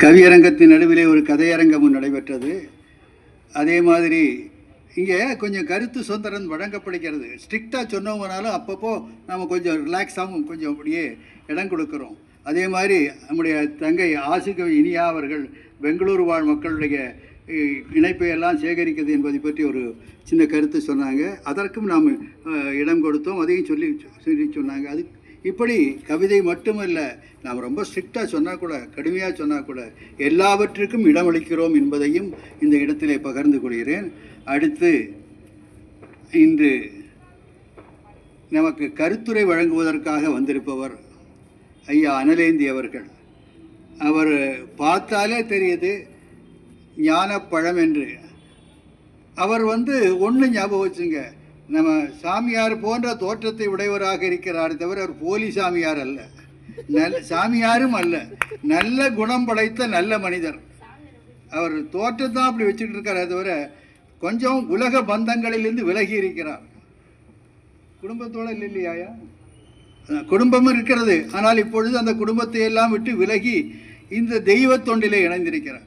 கவியரங்கத்தின் நடுவிலே ஒரு கதையரங்கமும் நடைபெற்றது. அதே மாதிரி இங்கே கொஞ்சம் கருத்து சுதந்திரம் வழங்கப்படுகிறது. ஸ்ட்ரிக்டாக சொன்னவங்கனாலும் அப்பப்போ நாம் கொஞ்சம் ரிலாக்ஸாகவும் கொஞ்சம் அப்படியே இடம் கொடுக்குறோம். அதே மாதிரி நம்முடைய தங்கை ஆசிகவி இனியா அவர்கள் பெங்களூரு வாழ் மக்களுடைய அஹ், இணைப்பை எல்லாம் சேகரிக்கிறது என்பதை பற்றி ஒரு சின்ன கருத்து சொன்னாங்க. அதற்கும் நாம் இடம் கொடுத்தோம். அதையும் சொல்லி சொல்லி சொன்னாங்க. அது இப்படி கவிதை மட்டுமல்ல நாம் ரொம்ப ஸ்ட்ரிக்டாக சொன்னால் கூட கடுமையாக சொன்னால் கூட எல்லாவற்றிற்கும் இடமளிக்கிறோம் என்பதையும் இந்த இடத்திலே பகிர்ந்து கொள்கிறேன். அடுத்து இன்று நமக்கு கருத்துரை வழங்குவதற்காக வந்திருப்பவர் ஐயா அனலேந்தி அவர்கள். அவர் பார்த்தாலே தெரியுது ஞானப்பழம் என்று. அவர் வந்து ஒன்று ஞாபகம் வச்சுங்க நம்ம சாமியார் போன்ற தோற்றத்தை உடையவராக இருக்கிறார் தவிர அவர் போலி சாமியார் அல்ல. நல்ல சாமியாரும் அல்ல. நல்ல குணம் படைத்த நல்ல மனிதர். அவர் தோற்றத்தான் அப்படி வச்சுட்டு இருக்காரே தவிர கொஞ்சம் உலக பந்தங்களிலிருந்து விலகி இருக்கிறார். குடும்பத்தோட இல்லையாயா? குடும்பமும் இருக்கிறது. ஆனால் இப்பொழுது அந்த குடும்பத்தை எல்லாம் விட்டு விலகி இந்த தெய்வ தொண்டிலே இணைந்திருக்கிறார்.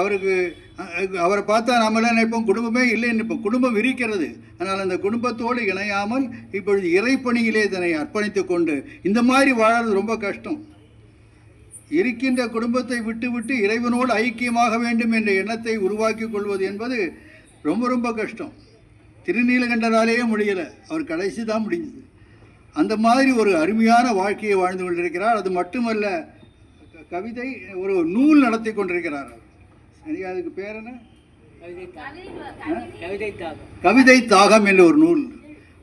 அவருக்கு அவரை பார்த்தா நாமெல்லாம் நினைப்போம் குடும்பமே இல்லைன்னு இப்போ குடும்பம் இருக்கிறது ஆனால் அந்த குடும்பத்தோடு இணையாமல் இப்பொழுது இறைப்பணியிலே இதனை அர்ப்பணித்து கொண்டு இந்த மாதிரி வாழறது ரொம்ப கஷ்டம். இருக்கின்ற குடும்பத்தை விட்டு விட்டு இறைவனோடு ஐக்கியமாக வேண்டும் என்ற எண்ணத்தை உருவாக்கி கொள்வது என்பது ரொம்ப ரொம்ப கஷ்டம். திருநீலகண்டராலேயே முடியலை. அவர் கடைசி தான் முடிஞ்சது. அந்த மாதிரி ஒரு அருமையான வாழ்க்கையை வாழ்ந்து கொண்டிருக்கிறார். அது மட்டுமல்ல கவிதை ஒரு நூல் நடத்தி கொண்டிருக்கிறார் அவர். சரியா அதுக்கு பேர் என்ன? கவிதை தாகம் கவிதை தாகம் என்ற ஒரு நூல்.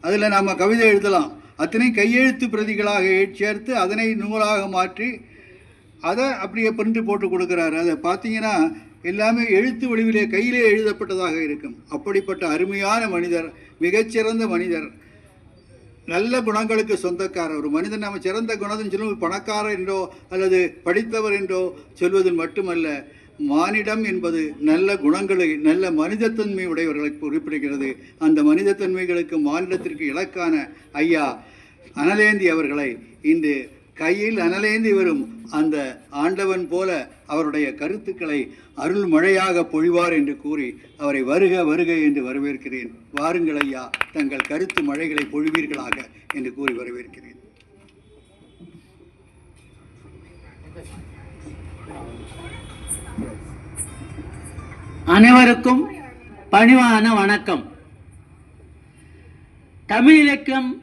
அதில் நாம் கவிதை எழுதலாம். அத்தனை கையெழுத்து பிரதிகளாக சேர்த்து அதனை நூலாக மாற்றி அதை அப்படியே பிரிண்ட் போட்டு கொடுக்குறாரு. அதை பார்த்தீங்கன்னா எல்லாமே எழுத்து வடிவிலே கையிலே எழுதப்பட்டதாக இருக்கும். அப்படிப்பட்ட அருமையான மனிதர் மிகச்சிறந்த மனிதர் நல்ல குணங்களுக்கு சொந்தக்காரர். ஒரு மனிதன் நம்ம சிறந்த குணத்தின் சொல்லும் பணக்காரர் என்றோ அல்லது படித்தவர் என்றோ சொல்வது மட்டுமல்ல மானிடம் என்பது நல்ல குணங்களை நல்ல மனிதத்தன்மை உடையவர்களை குறிப்பிடுகிறது. அந்த மனிதத்தன்மைகளுக்கு மானிடத்திற்கு இலக்கான ஐயா அனலேந்தி அவர்களை இன்று கையில் அனலேந்தி வரும் அந்த ஆண்டவன் போல அவருடைய கருத்துக்களை அருள் மழையாக பொழிவார் என்று கூறி அவரை வருக வருக என்று வரவேற்கிறேன். வாருங்கள் ஐயா தங்கள் கருத்து மழைகளை பொழிவீர்களாக என்று கூறி வரவேற்கிறேன். அனைவருக்கும் பணிவான வணக்கம். தமிழ் இலக்கியம்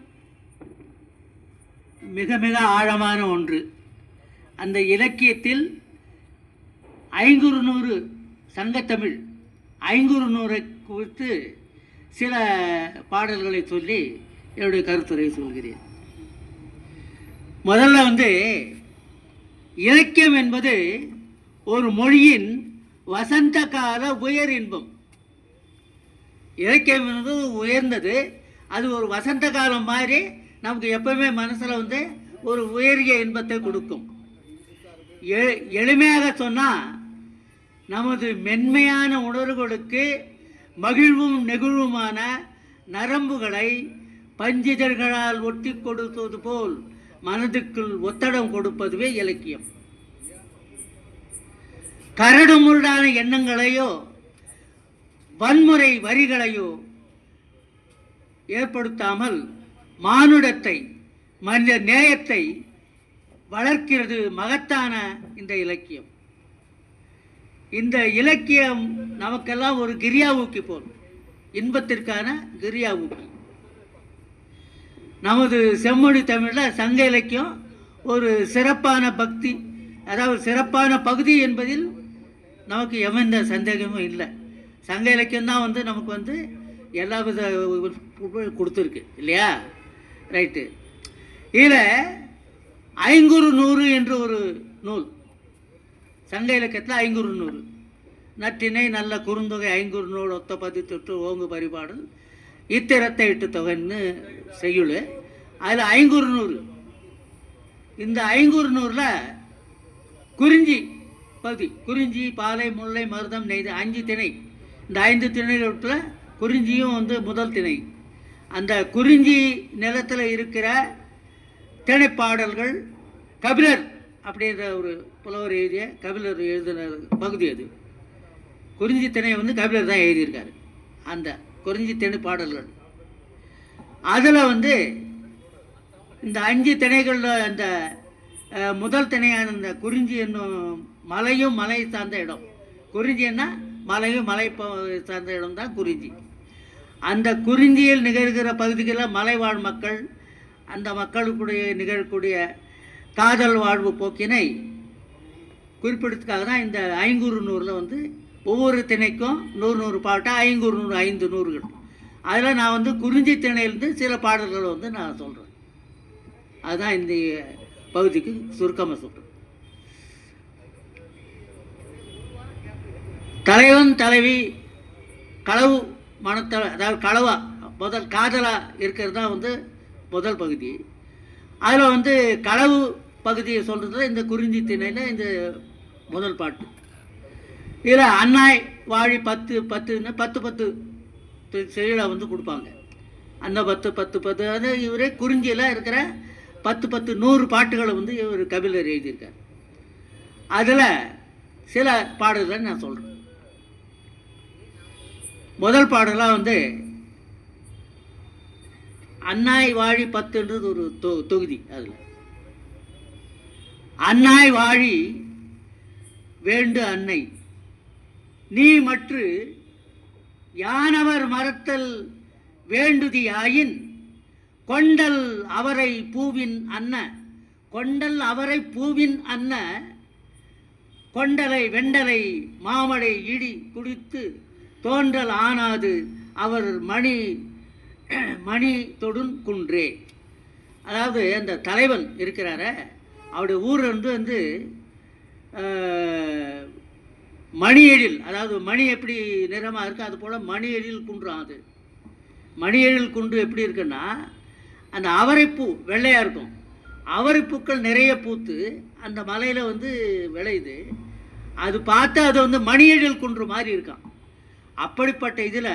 மிக மிக ஆழமான ஒன்று. அந்த இலக்கியத்தில் ஐங்குறு நூறு சங்கத்தமிழ் ஐங்குறு நூறை குறித்து சில பாடல்களை சொல்லி என்னுடைய கருத்துரையை சொல்கிறேன். முதல்ல வந்து இலக்கியம் என்பது ஒரு மொழியின் வசந்த கால உயர் இன்பம். இலக்கியம் என்பது உயர்ந்தது. அது ஒரு வசந்த காலம் மாதிரி நமக்கு எப்பவுமே மனசில் வந்து ஒரு உயரிய இன்பத்தை கொடுக்கும். எ- எளிமையாக சொன்னால் நமது மென்மையான உணர்வுகளுக்கு மகிழ்வும் நெகிழ்வுமான நரம்புகளை பஞ்சிதழ்களால் ஒட்டி கொடுத்தது போல் மனதுக்குள் ஒத்தடம் கொடுப்பதுவே இலக்கியம். கரடுமுரடான எண்ணங்களையோ வன்முறை வரிகளையோ ஏற்படுத்தாமல் மானுடத்தை மனித நேயத்தை வளர்க்கிறது மகத்தான இந்த இலக்கியம். இந்த இலக்கியம் நமக்கெல்லாம் ஒரு கிரியா ஊக்கி போகும் இன்பத்திற்கான கிரியா ஊக்கி. நமது செம்மொழி தமிழில் சங்க இலக்கியம் ஒரு சிறப்பான பக்தி அதாவது சிறப்பான பகுதி என்பதில் நமக்கு எவந்த சந்தேகமும் இல்லை. சங்க இலக்கியம் தான் வந்து நமக்கு வந்து எல்லா வித கொடுத்துருக்கு இல்லையா? ரைட்டு இதில் ஐங்குறு நூறு என்று ஒரு நூல். சங்க இலக்கியத்தில் ஐங்குறு நூறு. நற்றினை நல்ல குறுந்தொகை ஐங்குறு நூல் ஒத்த பதி தொற்று ஓங்கு பரிபாடல் இத்திரத்தை இட்டு தொகைன்னு செய்யுள். அதில் ஐங்குறு நூறு. இந்த ஐங்குறு நூறில் குறிஞ்சி பகுதி. குறிஞ்சி பாலை முல்லை மருதம் நெய்து அஞ்சு திணை. இந்த ஐந்து திணைகளுக்குள்ள குறிஞ்சியும் வந்து முதல் திணை. அந்த குறிஞ்சி நிலத்தில் இருக்கிற திணைப்பாடல்கள் கபிலர் அப்படின்ற ஒரு புலவர் எழுதிய கபிலர் எழுதின பகுதி அது. குறிஞ்சி திணை வந்து கபிலர் தான் எழுதியிருக்காரு. அந்த குறிஞ்சி திணை பாடல்கள் அதில் வந்து இந்த அஞ்சு திணைகளில் அந்த முதல் திணையான இந்த குறிஞ்சி என்னும் மலையும் மலை சார்ந்த இடம். குறிஞ்சின்னா மலையும் மலை சார்ந்த இடம் தான் குறிஞ்சி. அந்த குறிஞ்சியில் நிகழ்கிற பகுதிகளில் மலைவாழ் மக்கள் அந்த மக்களுக்குடைய நிகழக்கூடிய காதல் வாழ்வு போக்கினை குறிப்பிடத்துக்காக தான் இந்த ஐங்குறு நூறில் வந்து ஒவ்வொரு திணைக்கும் நூறு நூறு பாட்டாக ஐங்குறு நூறு ஐந்து நூறுகள். அதில் நான் வந்து குறிஞ்சி திணையிலேருந்து சில பாடல்களை வந்து நான் சொல்கிறேன் அதுதான் இந்த பகுதிக்கு சுருக்கமாக சொல்கிறேன் தலைவன் தலைவி களவு மனத்த அதாவது களவா முதல் காதலா இருக்கிறது தான் வந்து முதல் பகுதி. அதில் வந்து களவு பகுதியை சொல்கிறது இந்த குறிஞ்சி திணையில் இந்த முதல் பாட்டு. இதில் அன்னாய் வாழி பத்து பத்துன்னு பத்து பத்து செயலை வந்து கொடுப்பாங்க. அந்த பத்து பத்து பத்து அது இவரே குறிஞ்சியில் இருக்கிற பத்து பத்து நூறு பாட்டுகளை வந்து இவர் கபிலர் எழுதியிருக்கார். அதில் சில பாடல்களை நான் சொல்கிறேன் முதல் பாடலாக வந்து அன்னாய் வாழி பத்துன்றது ஒரு தொ தொகுதி அதில். அன்னாய் வாழி வேண்டு அன்னை. நீ மற்று யானவர் மறத்தல் வேண்டுதியாயின் கொண்டல் அவரை பூவின் அன்ன. கொண்டல் அவரை பூவின் அன்ன. கொண்டலை வெண்டலை மாமடை இடி குடித்து தோன்றல் ஆனாது அவர் மணி மணி தொடுன் குன்றே. அதாவது அந்த தலைவன் இருக்கிறார அவருடைய ஊர் வந்து வந்து மணியெழில் அதாவது மணி எப்படி நிறமாக இருக்கோ அது போல் மணியெழில் குன்றும் குன்றம் அது. மணியெழில் குன்று எப்படி இருக்குன்னா அந்த அவரைப்பூ வெள்ளையாக இருக்கும். அவரைப்பூக்கள் நிறைய பூத்து அந்த மலையில் வந்து விளையுது. அது பார்த்தா அது வந்து மணி குன்று மாதிரி இருக்கான் அப்படிப்பட்ட இதில்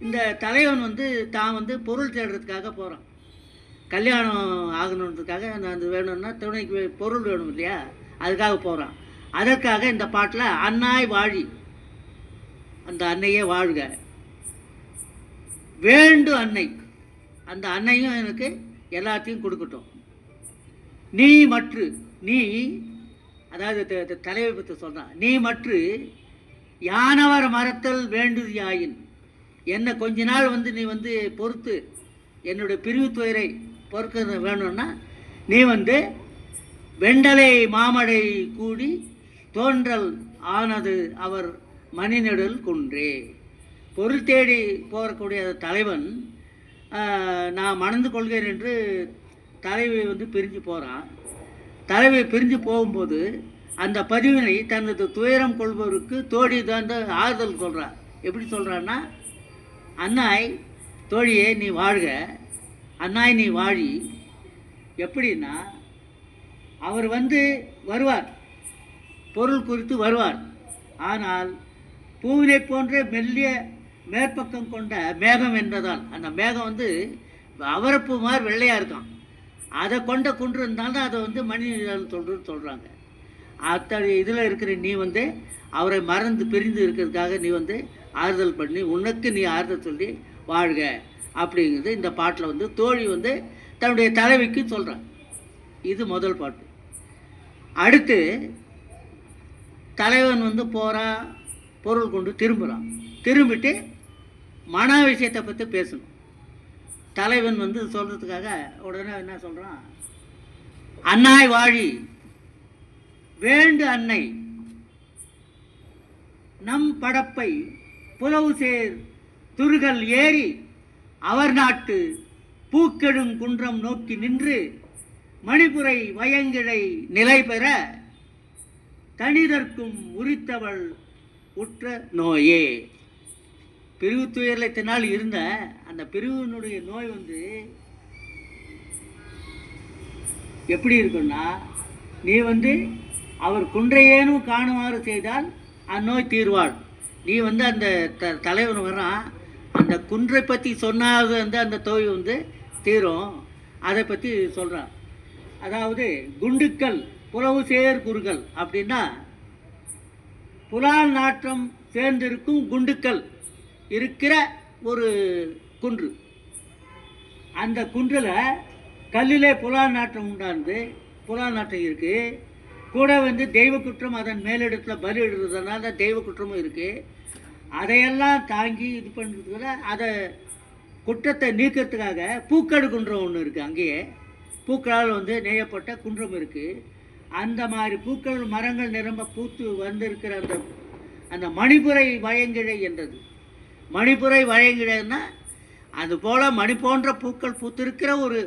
இந்த தலைவன் வந்து தான் வந்து பொருள் தேடுறதுக்காக போகிறான் கல்யாணம் ஆகணுன்றதுக்காக நான் வேணும்னா துணைக்கு வே- பொருள் வேணும் இல்லையா? அதுக்காக போகிறான் அதற்காக இந்த பாட்டில் அன்னாய் வாழி. அந்த அன்னையே வாழ்க. வேண்டு அன்னை. அந்த அன்னையும் எனக்கு எல்லாத்தையும் கொடுக்கட்டும். நீ மற்று நீ அதாவது த- தலைவை பற்றி சொல்கிறான் நீ மற்று யானவர் மரத்தல் வேண்டுதியாயின் என்னை கொஞ்ச நாள் வந்து நீ வந்து பொறுத்து என்னுடைய பிரிவு துயரை பொறுக்க வேணும்னா நீ வந்து வெண்டலை மாமடை கூடி தோன்றல் ஆனது அவர் மணிநெடல் குன்றே. பொருள் தேடி போகக்கூடிய தலைவன் நான் மணந்து கொள்கிறேன் என்று தலைவி வந்து பிரிஞ்சு போகிறான் தலைவி பிரிஞ்சு போகும்போது அந்த பதிவினை தனது துயரம் கொள்பவருக்கு தோழி தான் ஆறுதல் சொல்கிறார் எப்படி சொல்கிறான்னா அன்னாய் தோழியே நீ வாழ்க. அண்ணாய் நீ வாழி. எப்படின்னா அவர் வந்து வருவார். பொருள் குறித்து வருவார். ஆனால் பூவினை போன்ற மெல்லிய மேற்பக்கம் கொண்ட மேகம் என்பதால் அந்த மேகம் வந்து அவரப்பு மாதிரி வெள்ளையாக இருக்கான் அதை கொண்ட குன்று இருந்தாலும் அதை வந்து மணி சொல்கிறன்னு சொல்கிறாங்க அத்தனை இதில் இருக்கிற நீ வந்து அவரை மறந்து பிரிந்து இருக்கிறதுக்காக நீ வந்து ஆறுதல் பண்ணி உனக்கு நீ ஆறுதல் சொல்லி வாழ்க அப்படிங்கிறது இந்த பாட்டில் வந்து தோழி வந்து தன்னுடைய தலைவிக்கு சொல்கிறான் இது முதல் பாட்டு. அடுத்து தலைவன் வந்து போகிறான் பொருள் கொண்டு திரும்புகிறான் திரும்பிட்டு மன விஷயத்தை பற்றி பேசணும். தலைவன் வந்து சொல்கிறதுக்காக உடனே என்ன சொல்கிறான் அன்னாய் வாழி வேண்டு அன்னை நம் படப்பை புலவு சேர் துருகல் ஏறி அவர் நாட்டு பூக்கெடும் குன்றம் நோக்கி நின்று மணிப்புரை வயங்கிழை நிலை பெற தனிதற்கும் உரித்தவள் உற்ற நோயே. பிரிவு நாள் இருந்த அந்த பிரிவினுடைய நோய் வந்து எப்படி இருக்குன்னா நீ வந்து அவர் குன்றையேனும் காணுமாறு செய்தால் அந்நோய் தீர்வாள். நீ வந்து அந்த த தலைவன் வர்றான் அந்த குன்றை பற்றி சொன்னாவது வந்து அந்த தோய் வந்து தீரும். அதை பற்றி சொல்கிறான் அதாவது குண்டுக்கல் புலவு சேர் குறுகள் அப்படின்னா புலால் நாற்றம் சேர்ந்திருக்கும் குண்டுக்கள் இருக்கிற ஒரு குன்று. அந்த குன்றில் கல்லிலே புலா நாட்டம் உண்டாந்து புலா நாட்டம் இருக்குது கூட வந்து தெய்வ குற்றம் அதன் மேலிடத்தில் பலி இடுறதுனால தெய்வ குற்றமும் இருக்குது அதையெல்லாம் தாங்கி இது பண்ணுறதுல அதை குற்றத்தை நீக்கிறதுக்காக பூக்கடு குன்றம் ஒன்று இருக்குது அங்கேயே. பூக்களால் வந்து நெய்யப்பட்ட குன்றம் இருக்குது அந்த மாதிரி பூக்கள் மரங்கள் நிரம்ப பூத்து வந்திருக்கிற அந்த அந்த மணிபுரை வயங்கிழை என்றது. மணிப்புரை வயங்கிழைன்னா அது போல் மணி போன்ற பூக்கள் பூத்திருக்கிற ஒரு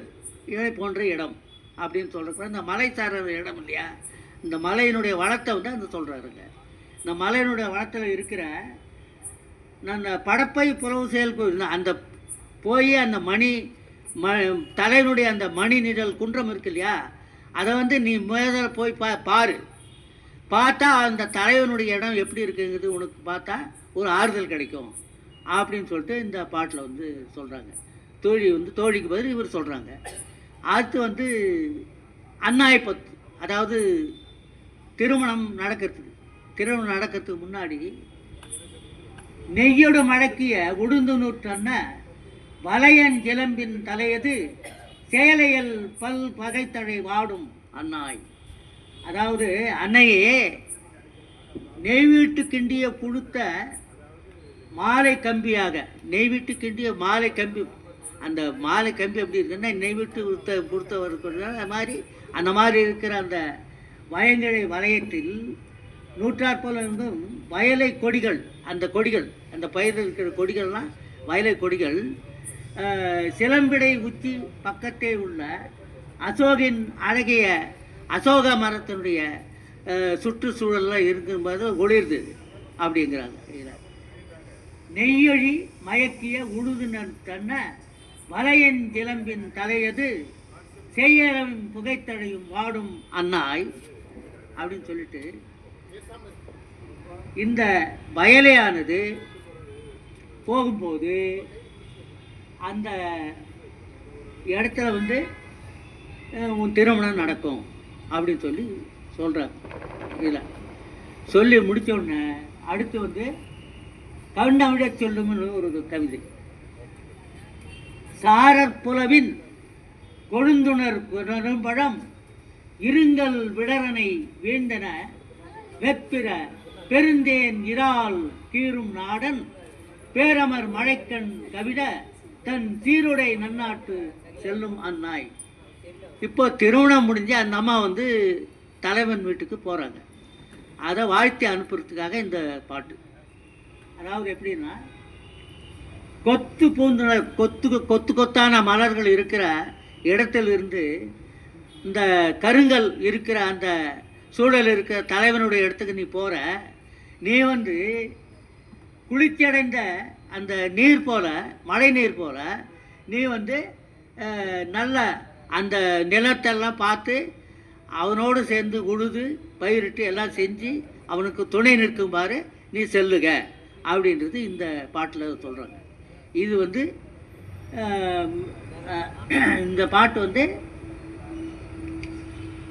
இழை போன்ற இடம் அப்படின்னு சொல்கிறப்ப இந்த மலை சார்ந்த இடம் இல்லையா? இந்த மலையினுடைய வளத்தை வந்து அந்த சொல்கிறாருங்க இந்த மலையினுடைய வளத்தில் இருக்கிற நான் அந்த படப்பை புலவு செயல் அந்த போய் அந்த மணி ம தலையினுடைய அந்த மணி நிழல் குன்றம் இருக்கு இல்லையா? அதை வந்து நீ முதல்ல போய் பா பாரு. பார்த்தா அந்த தலைவனுடைய இடம் எப்படி இருக்குங்கிறது உனக்கு பார்த்தா ஒரு ஆறுதல் கிடைக்கும். அப்படின்னு சொல்லிட்டு இந்த பாட்டில் வந்து சொல்கிறாங்க தோழி வந்து தோழிக்கு பதில் இவர் சொல்கிறாங்க அடுத்து வந்து அன்னாயப்பத்து அதாவது திருமணம் நடக்கிறதுக்கு திருமணம் நடக்கிறதுக்கு முன்னாடி நெய்யோட மடக்கிய உடுந்து நூற்றன்ன வளையன் கிளம்பின் தலையது சேலையல் பல் பகைத்தழை வாடும் அன்னாய். அதாவது அன்னையே நெய்வீட்டு கிண்டிய புழுத்த மாலை கம்பியாக நெய்விட்டு கிண்டிய மாலை கம்பி அந்த மாலை கம்பி எப்படி இருக்குன்னா நெய்விட்டு கொடுத்த கொடுத்தவர் அது மாதிரி அந்த மாதிரி இருக்கிற அந்த வயங்கிழை வளையத்தில் நூற்றாற்போல இருந்தும் வயலை கொடிகள் அந்த கொடிகள் அந்த பயிரில் இருக்கிற கொடிகள்லாம் வயலை கொடிகள் சிலம்பிடை உச்சி பக்கத்தே உள்ள அசோகின் அழகிய அசோக மரத்தினுடைய சுற்றுச்சூழல்லாம் இருக்கும்போது ஒளிர்து அப்படிங்கிறாங்க. இதில் நெய்யொழி மயக்கிய உழுதுனர் தன்ன வலையன் சிலம்பின் தலையது செய்யறவின் புகைத்தடையும் வாடும் அன்னாய். அப்படின்னு சொல்லிட்டு இந்த வயலையானது போகும்போது அந்த இடத்துல வந்து உன் திருமணம் நடக்கும் அப்படின்னு சொல்லி சொல்கிறாங்க இதில் சொல்லி முடித்த உடனே அடுத்து வந்து கண்டமிழச் சொல்லும்னு ஒரு கவிதை. சாரற் புலவின் கொழுந்துணர் நெடும்பழம் இருங்கல் விடரனை வேந்தன வெப்பிர பெருந்தேன் இறால் கீறும் நாடன் பேரமர் மழைக்கண் கவிட தன் சீருடை நன்னாட்டு செல்லும் அந்நாய். இப்போ திருமணம் முடிஞ்சு அந்த அம்மா வந்து தலைவன் வீட்டுக்கு போகிறாங்க அதை வாழ்த்தி அனுப்புறதுக்காக இந்த பாட்டு. அதாவது எப்படின்னா கொத்து பூந்துன கொத்து கொத்து கொத்தான மலர்கள் இருக்கிற இடத்திலிருந்து இந்த கருங்கல் இருக்கிற அந்த சூழல் இருக்கிற தலைவனுடைய இடத்துக்கு நீ போகிற நீ வந்து குளிச்சடைந்த அந்த நீர் போல் மழை நீர் போல் நீ வந்து நல்ல அந்த நிலத்தெல்லாம் பார்த்து அவனோடு சேர்ந்து உழுது பயிரிட்டு எல்லாம் செஞ்சு அவனுக்கு துணை நிற்குமாறு நீ செல்லுக. அப்படின்றது இந்த பாட்டில் சொல்கிறாங்க இது வந்து இந்த பாட்டு வந்து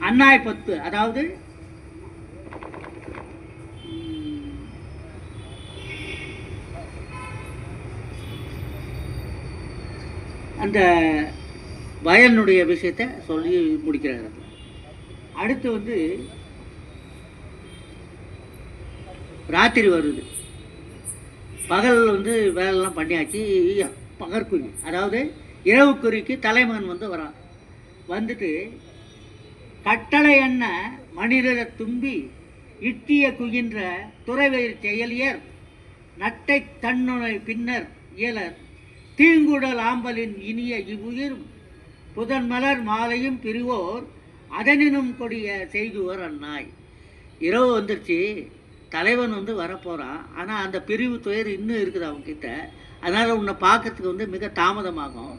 அன்னாய் பத்து அதாவது அந்த வயலினுடைய விஷயத்தை சொல்லி முடிக்கிறார் அடுத்து வந்து ராத்திரி வருது. பகல் வந்து வேலைலாம் பண்ணியாச்சு பகற்குறி அதாவது இரவுக்குறிக்கு தலைமகன் வந்து வரான். வந்துட்டு கட்டளை என்ன மனிதரை தும்பி இட்டிய குகின்ற துறைவயிர் செயலியர் நட்டை தன்னுணை பின்னர் இயலர் தீங்குடல் ஆம்பலின் இனிய இவ்வுயிரும் புதன் மலர் மாலையும் பிரிவோர் அதனினும் கொடிய செய்துவர் அந்நாய் இரவு வந்துருச்சு. தலைவன் வந்து வரப்போகிறான் ஆனால் அந்த பிரிவு துயர் இன்னும் இருக்குது அவங்கக்கிட்ட அதனால் உன்னை பார்க்கறதுக்கு வந்து மிக தாமதமாகும்.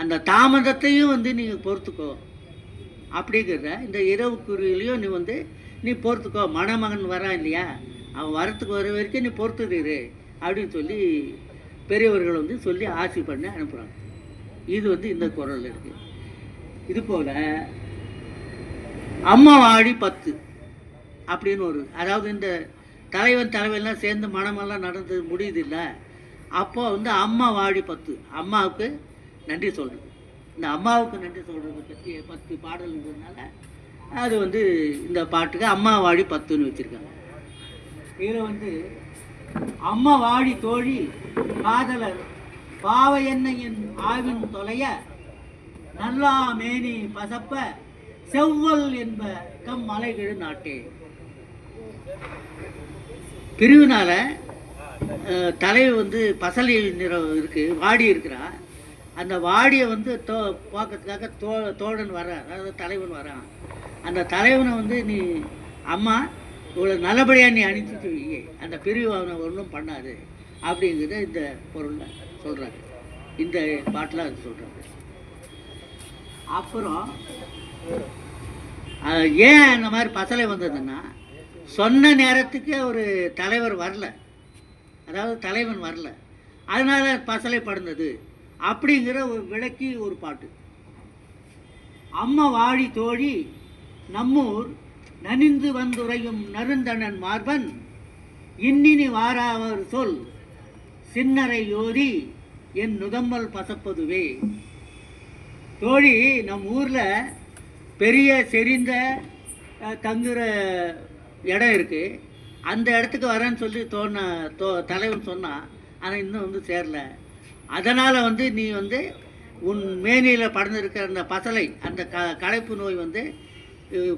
அந்த தாமதத்தையும் வந்து நீங்கள் பொறுத்துக்கோ. அப்படிங்கிறத இந்த இரவு குறியிலையும் நீ வந்து நீ பொறுத்துக்கோ. மணமகன் வரான் இல்லையா? அவன் வரத்துக்கு வர வரைக்கும் நீ பொறுத்துரு அப்படின்னு சொல்லி பெரியவர்கள் வந்து சொல்லி ஆசி பண்ணி அனுப்புகிறாங்க இது வந்து இந்த குரல் இருக்குது இது போல் அம்மா வாடி பத்து அப்படின்னு ஒரு அதாவது இந்த தலைவன் தலைவன்லாம் சேர்ந்து மனமெல்லாம் நடந்து முடியுது இல்லை அப்போ வந்து அம்மா வாடி பத்து. அம்மாவுக்கு நன்றி சொல்கிறது இந்த அம்மாவுக்கு நன்றி சொல்கிறத பற்றி பத்து பாடல்ன்றதுனால அது வந்து இந்த பாட்டுக்கு அம்மா வாடி பத்துன்னு வச்சுருக்காங்க. இதில் வந்து அம்மா வாடி தோழி காதலர் பாவ எண்ணெயின் ஆவின் தொலைய நல்லா மேனி பசப்ப செவ்வல் என்ப கம் மலைகிழு நாட்டே பிரிவினால தலை வந்து பசலை நிறம் இருக்குது வாடி இருக்கிறா. அந்த வாடியை வந்து தோ பார்க்கறதுக்காக தோ தோழன் வரான் அதாவது தலைவன் வரான். அந்த தலைவனை வந்து நீ அம்மா இவ்வளோ நல்லபடியாக நீ அனுப்பிச்சிட்டு வை. அந்த பிரிவு அவனை ஒன்றும் பண்ணாது. அப்படிங்கிறத இந்த பொருளில் சொல்கிறாங்க இந்த பாட்டில் அது சொல்கிறாங்க அப்புறம் ஏன் அந்த மாதிரி பசலை வந்ததுன்னா சொன்ன நேரத்துக்கு ஒரு தலைவர் வரல. அதாவது தலைவன் வரல. அதனால பசலை படுந்தது. அப்படிங்கிற ஒரு விளக்கி ஒரு பாட்டு. அம்மா வாழி தோழி நம்மூர் நனிந்து வந்துரையும் நருந்தனன் மார்பன் இன்னினி வாராவர் சொல் சின்னரை யோதி என் நுதம்பல் பசப்பதுவே. தோழி நம் ஊரில் பெரிய செறிந்த தங்குற இடம் இருக்குது அந்த இடத்துக்கு வரேன்னு சொல்லி தோண தோ தலைவன் சொன்னான் ஆனால் இன்னும் வந்து சேரல. அதனால் வந்து நீ வந்து உன் மேனியில் படர்ந்திருக்கிற அந்த பசலை அந்த க களைப்பு நோய் வந்து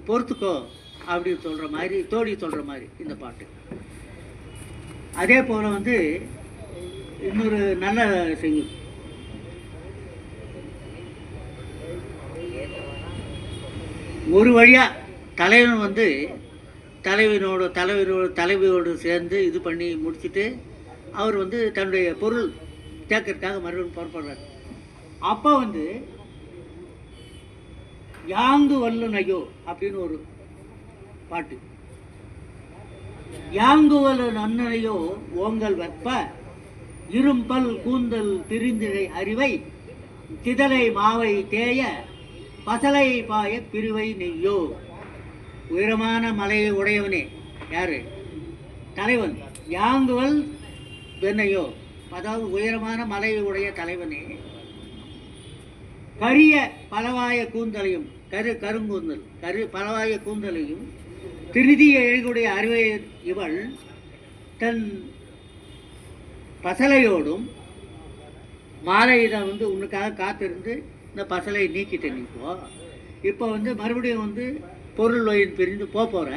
பொறுத்துக்கோ அப்படின்னு சொல்கிற மாதிரி தோழி சொல்கிற மாதிரி இந்த பாட்டு. அதே போல் வந்து இன்னொரு நல்ல செய்தி. ஒரு வழியாக தலைவன் வந்து தலைவனோட தலைவரோட தலைவியோடு சேர்ந்து இது பண்ணி முடிச்சுட்டு அவர் வந்து தன்னுடைய பொருள் கேட்கறதுக்காக மறுபடியும் புறப்படுறார். அப்போ வந்து யாங்கு வல்லு வல்லுனையோ அப்படின்னு ஒரு பாட்டு. யாங்குவலு நன்னனையோ ஓங்கல் வெப்ப இரும்பல் கூந்தல் திரிந்திழை அறிவை திதலை மாவை தேய பசலை பாய பிரிவை நெய்யோ. உயரமான மலையை உடையவனே. யாரு? தலைவன். யாங்குவல் வெண்ணையோ. அதாவது உயரமான மலையை உடைய தலைவனே. கரிய பலவாய கூந்தலையும் கரு கருங்கூந்தல் கரு பலவாய கூந்தலையும் திருதிய எழுகுடைய அறிவை இவள் தன் பசலையோடும் மாலை இதை வந்து உனக்காக காத்திருந்து இந்த பசலையை நீக்கிட்டு நிற்போம் இப்போ வந்து மறுபடியும் வந்து பொருள் நோயின் பிரிந்து போக போகிற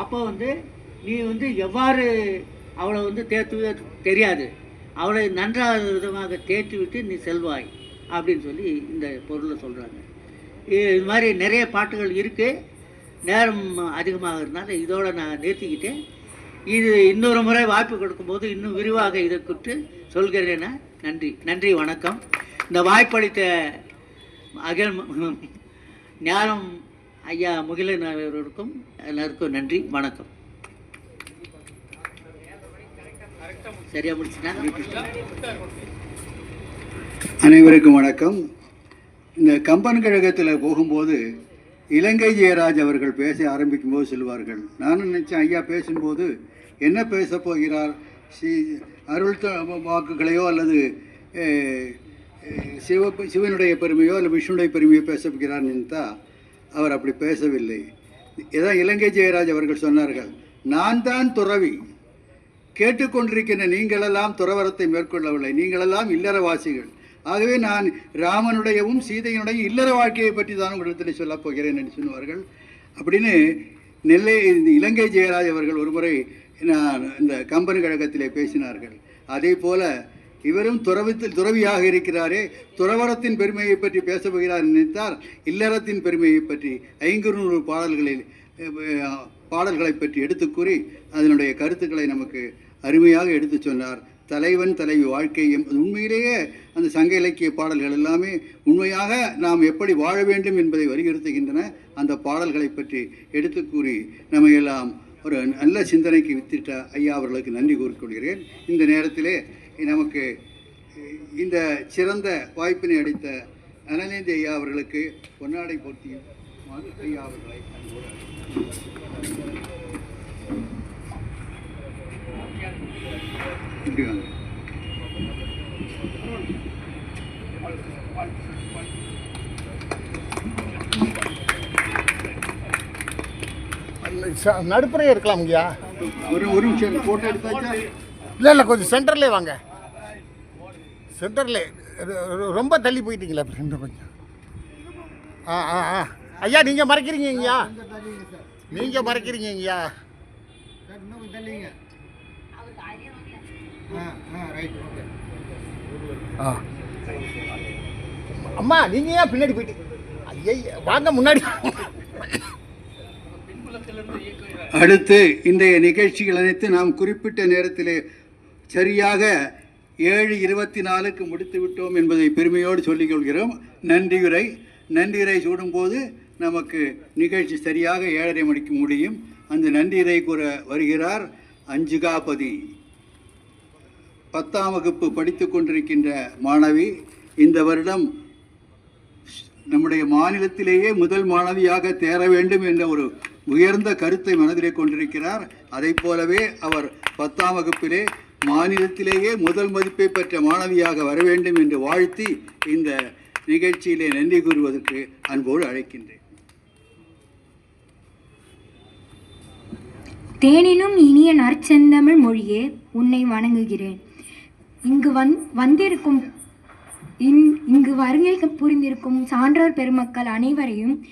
அப்போ வந்து நீ வந்து எவ்வாறு அவளை வந்து தேத்துவே தெரியாது. அவளை நன்றாக விதமாக தேற்றி விட்டு நீ செல்வாய் அப்படின்னு சொல்லி இந்த பொருளை சொல்கிறாங்க இது மாதிரி நிறைய பாட்டுகள் இருக்குது நேரம் அதிகமாகிறதுனால இதோட நான் நிறுத்திக்கிட்டு இது இன்னொரு முறை வாய்ப்பு கொடுக்கும்போது இன்னும் விரிவாக இதை குறித்து சொல்கிறேன்னா நன்றி. நன்றி வணக்கம். இந்த வாய்ப்பளித்த அகில் ஞானம் ஐயா முகிலன் அவர்களுக்கும் எல்லாருக்கும் நன்றி வணக்கம். சரியா முடிச்சுட்டா? அனைவருக்கும் வணக்கம். இந்த கம்பன் கழகத்தில் போகும்போது இலங்கை ஜெயராஜ் அவர்கள் பேச ஆரம்பிக்கும் போது சொல்வார்கள் நானும் நினச்சேன் ஐயா பேசும்போது என்ன பேச போகிறார்? ஸ்ரீ அருள் வாக்குகளையோ அல்லது சிவ சிவனுடைய பெருமையோ அல்லது விஷ்ணுடைய பெருமையோ பேச போகிறார் நினைத்தா அவர் அப்படி பேசவில்லை. இதான் இலங்கை ஜெயராஜ் அவர்கள் சொன்னார்கள் நான் தான் துறவி. கேட்டுக்கொண்டிருக்கின்ற நீங்களெல்லாம் துறவரத்தை மேற்கொள்ளவில்லை. நீங்களெல்லாம் இல்லறவாசிகள். ஆகவே நான் ராமனுடையவும் சீதையினுடைய இல்லற வாழ்க்கையை பற்றி தான் உங்களிடத்தில் சொல்லப் போகிறேன் என்று சொன்னார்கள் அப்படின்னு நெல்லை இந்த இலங்கை ஜெயராஜ் அவர்கள் ஒருமுறை நான் இந்த கம்பன் கழகத்திலே பேசினார்கள். அதே போல இவரும் துறவத்தில் துறவியாக இருக்கிறாரே. துறவரத்தின் பெருமையை பற்றி பேச போகிறார் நினைத்தார். இல்லறத்தின் பெருமையை பற்றி ஐங்குறுநூறு பாடல்களில் பாடல்களை பற்றி எடுத்து கூறி அதனுடைய கருத்துக்களை நமக்கு அருமையாக எடுத்து சொன்னார். தலைவன் தலைவி வாழ்க்கையும் உண்மையிலேயே அந்த சங்க இலக்கிய பாடல்கள் எல்லாமே உண்மையாக நாம் எப்படி வாழ வேண்டும் என்பதை வலியுறுத்துகின்றன. அந்த பாடல்களை பற்றி எடுத்து கூறி நம்ம எல்லாம் ஒரு நல்ல சிந்தனைக்கு வித்திட்ட ஐயா அவர்களுக்கு நன்றி கூறிக்கொள்கிறேன் இந்த நேரத்திலே நமக்கு இந்த சிறந்த வாய்ப்பினை அளித்த அனலேந்தி ஐயா அவர்களுக்கு பொன்னாடை அழைக்குமாறு ஐயா அவர்களை நடுப்புறையே இருக்கலாம் ஐயா. ஒரு ஒரு நிமிஷம் ஃபோட்டோ எடுத்தாச்சா இல்லை இல்லை கொஞ்சம் சென்டர்லேயே வாங்க. சென்டரில் ரொம்ப தள்ளி போயிட்டீங்களா இன்னும் கொஞ்சம். ஆ ஆ ஆ. ஐயா நீங்கள் மறைக்கிறீங்க ஐயா நீங்கள் மறைக்கிறீங்க ஐயா ஆ. அம்மா நீங்கள் ஏன் பின்னாடி போயிட்டு? ஐயா வாங்க முன்னாடி. அடுத்து இன்றைய நிகழ்ச்சிகள் அனைத்து நாம் குறிப்பிட்ட நேரத்திலே சரியாக ஏழு இருபத்தி நாலுக்கு முடித்து விட்டோம் என்பதை பெருமையோடு சொல்லிக் கொள்கிறோம் நன்றியுரை. நன்றியுரை சூடும்போது நமக்கு நிகழ்ச்சி சரியாக ஏழரை மணிக்கு முடியும். அந்த நன்றியுரை கூற வருகிறார் அஞ்சுகாபதி. பத்தாம் வகுப்பு படித்து கொண்டிருக்கின்ற மாணவி இந்த வருடம் நம்முடைய மாநிலத்திலேயே முதல் மாணவியாக தேர வேண்டும் என்ற ஒரு உயர்ந்த கருத்தை மனதிலே கொண்டிருக்கிறார். அதைப் போலவே அவர் பத்தாம் வகுப்பிலே மாநிலத்திலேயே முதல் மதிப்பை பெற்ற மாணவியாக வர வேண்டும் என்று வாழ்த்தி இந்த நிகழ்ச்சியிலே நன்றி கூறுவதற்கு அன்போடு அழைக்கின்றேன். தேனினும் இனிய நற்செந்தமிழ் மொழியே உன்னை வணங்குகிறேன். இங்கு வந் வந்திருக்கும் இன் இங்கு வருகை புரிந்திருக்கும் சான்றோர் பெருமக்கள் அனைவரையும்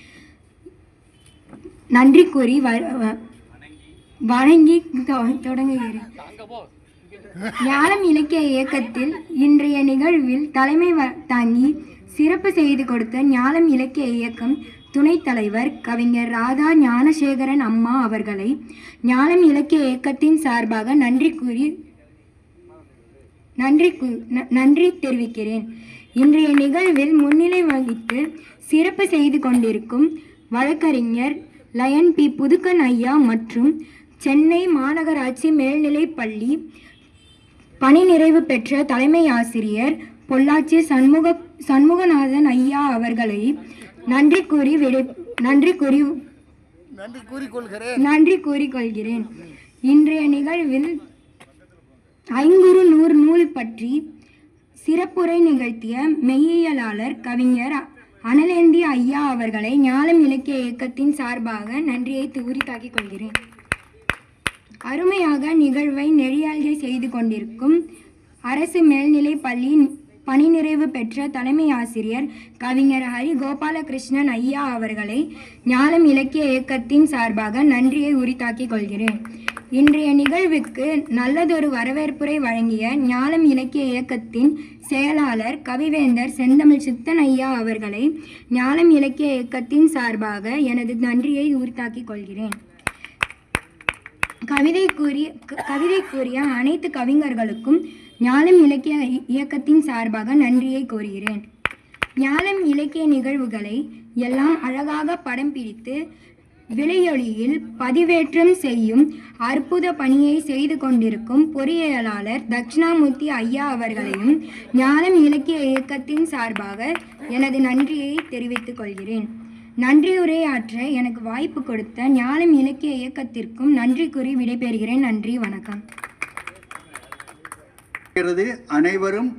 நன்றி கூறி வ- வ- வணங்கி தொ- தொடங்குகிறேன். ஞானம் இலக்கிய இயக்கத்தில் இன்றைய நிகழ்வில் தலைமை தாங்கி சிறப்பு செய்து கொடுத்த ஞானம் இலக்கிய இயக்கம் துணைத் தலைவர் கவிஞர் ராதா ஞானசேகரன் அம்மா அவர்களை ஞானம் இலக்கிய இயக்கத்தின் சார்பாக நன்றி கூறி நன்றி ந- நன்றி தெரிவிக்கிறேன். இன்றைய நிகழ்வில் முன்னிலை வகித்து சிறப்பு செய்து கொண்டிருக்கும் வழக்கறிஞர் லயன் பி. புதுக்கன் ஐயா மற்றும் சென்னை மாநகராட்சி மேல்நிலைப் பள்ளி பணி நிறைவு பெற்ற தலைமை ஆசிரியர் பொள்ளாச்சி சண்முக சண்முகநாதன் ஐயா அவர்களை நன்றி கூறி விடை நன்றி கூறி நன்றி கூறிக்கொள்கிறேன். நன்றி கூறிக்கொள்கிறேன். இன்றைய நிகழ்வில் ஐங்குறு நூறு நூல் பற்றி சிறப்புரை நிகழ்த்திய மெய்யியலாளர் கவிஞர் அனலேந்தி ஐயா அவர்களை ஞானம் இலக்கிய இயக்கத்தின் சார்பாக நன்றியை உரித்தாக்கிக் கொள்கிறேன். அருமையாக நிகழ்வை நெறியாள்கை செய்து கொண்டிருக்கும் அரசு மேல்நிலை பள்ளி பணி நிறைவு பெற்ற தலைமை ஆசிரியர் கவிஞர் ஹரி கோபாலகிருஷ்ணன் ஐயா அவர்களை ஞானம் இலக்கிய இயக்கத்தின் சார்பாக நன்றியை உரித்தாக்கிக் கொள்கிறேன். இன்றைய நிகழ்வுக்கு நல்லதொரு வரவேற்புரை வழங்கிய ஞானம் இலக்கிய இயக்கத்தின் செயலாளர் கவிவேந்தர் செந்தமிழ் சித்தன் ஐயா அவர்களை ஞானம் இலக்கிய இயக்கத்தின் சார்பாக எனது நன்றியை உரித்தாக்கிக் கொள்கிறேன். கவிதை கூறிய கவிதை கூறிய அனைத்து கவிஞர்களுக்கும் ஞானம் இலக்கிய இயக்கத்தின் சார்பாக நன்றியை கோருகிறேன் ஞானம் இலக்கிய நிகழ்வுகளை எல்லாம் அழகாக படம் பிடித்து விலையொலியில் பதிவேற்றம் செய்யும் அற்புத பணியை செய்து கொண்டிருக்கும் பொறியியலாளர் தட்சிணாமூர்த்தி ஐயா அவர்களையும் ஞானம் இலக்கிய இயக்கத்தின் சார்பாக எனது நன்றியை தெரிவித்துக் கொள்கிறேன். நன்றியுரையாற்ற எனக்கு வாய்ப்பு கொடுத்த ஞானம் இலக்கிய இயக்கத்திற்கும் நன்றி கூறி விடைபெறுகிறேன். நன்றி வணக்கம். அனைவரும்